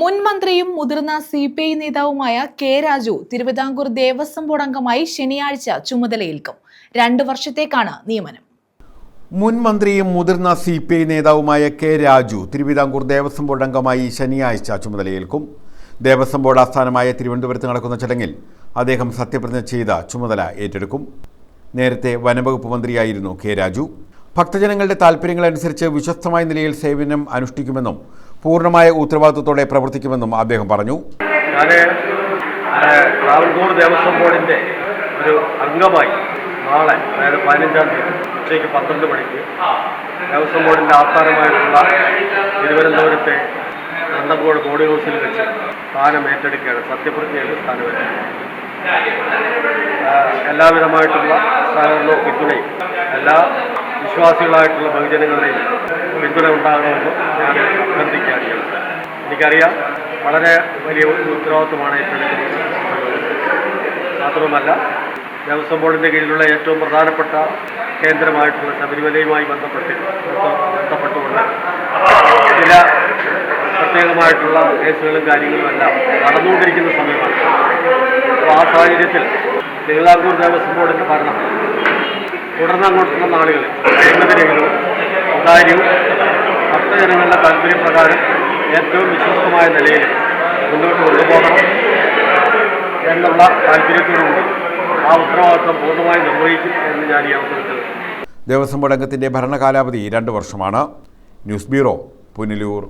മുൻ മന്ത്രിയും മുതിർന്ന സി പി ഐ നേതാവുമായ കെ രാജു തിരുവിതാംകൂർ ദേവസ്വം ബോർഡ് അംഗമായി ശനിയാഴ്ച ചുമതലയേൽക്കും. രണ്ടു വർഷത്തേക്കാണ് നിയമനം. മുൻ മന്ത്രിയും മുതിർന്ന സി പി ഐ നേതാവുമായ കെ രാജു തിരുവിതാംകൂർ ദേവസ്വം ബോർഡ് അംഗമായി ശനിയാഴ്ച ചുമതലയേൽക്കും. ദേവസ്വം ബോർഡ് ആസ്ഥാനമായ തിരുവനന്തപുരത്ത് നടക്കുന്ന ചടങ്ങിൽ അദ്ദേഹം സത്യപ്രതിജ്ഞ ചെയ്ത ചുമതല ഏറ്റെടുക്കും. നേരത്തെ വനംവകുപ്പ് മന്ത്രിയായിരുന്നു കെ രാജു. ഭക്തജനങ്ങളുടെ താൽപ്പര്യങ്ങളനുസരിച്ച് വിശ്വസ്തമായ നിലയിൽ സേവനം അനുഷ്ഠിക്കുമെന്നും പൂർണമായ ഉത്തരവാദിത്വത്തോടെ പ്രവർത്തിക്കുമെന്നും അദ്ദേഹം പറഞ്ഞു. ഞാൻ ട്രാവൻകൂർ ദേവസ്വം ബോർഡിന്റെ ഒരു അംഗമായി നാളെ അതായത് പതിനഞ്ചാം തീയതി ഉച്ചയ്ക്ക് പന്ത്രണ്ട് മണിക്ക് ദേവസ്വം ബോർഡിന്റെ ആസ്ഥാനമായിട്ടുള്ള തിരുവനന്തപുരത്തെ നന്ദങ്കോട് ബോർഡ് ഹൗസിൽ വെച്ച് സ്ഥാനം ഏറ്റെടുക്കുകയാണ് സത്യപ്രതിജ്ഞയുടെ സ്ഥാനം എല്ലാവിധമായിട്ടുള്ള സഹകരണവും പിന്തുണയും എല്ലാ വിശ്വാസികളായിട്ടുള്ള ബഹുജനങ്ങളുടെയും പിന്തുണ ഉണ്ടാകണമെന്ന് ഞാൻ അഭ്യർത്ഥിക്കുകയാണ് എനിക്കറിയാം. വളരെ വലിയ ഉത്തരവാദിത്വമാണ് ഏറ്റെടുക്കുന്നത് മാത്രവുമല്ല ദേവസ്വം ബോർഡിന്റെ കീഴിലുള്ള ഏറ്റവും പ്രധാനപ്പെട്ട കേന്ദ്രമായിട്ടുള്ള ശബരിമലയുമായി ബന്ധപ്പെട്ട് ബന്ധപ്പെട്ടുകൊണ്ട് ചില പ്രത്യേകമായിട്ടുള്ള കേസുകളും കാര്യങ്ങളും എല്ലാം നടന്നുകൊണ്ടിരിക്കുന്ന സമയമാണ്. അപ്പോൾ ആ സാഹചര്യത്തിൽ തിരുവിതാംകൂർ ദേവസ്വം ബോർഡിന്റെ ഭരണം തുടർന്ന് അങ്ങോട്ടുള്ള നാളുകളിൽ അഴിമതിരഹിതവും സുതാര്യവും ഭക്തജനങ്ങളുടെ താല്പര്യപ്രകാരം ഏറ്റവും വിശ്വസ്തമായ നിലയിൽ മുന്നോട്ട് കൊണ്ടുപോകണം എന്നുള്ള താല്പര്യത്തോടുകൂടി ആ ഉത്തരവാദിത്വം പൂർണമായി നിർവഹിക്കും എന്ന് ഞാൻ ഈ അവസരത്തിൽ ദേവസ്വം ബോർഡ് അംഗത്തിന്റെ ഭരണകാലാവധി രണ്ട് വർഷമാണ്. News bureau Punalur.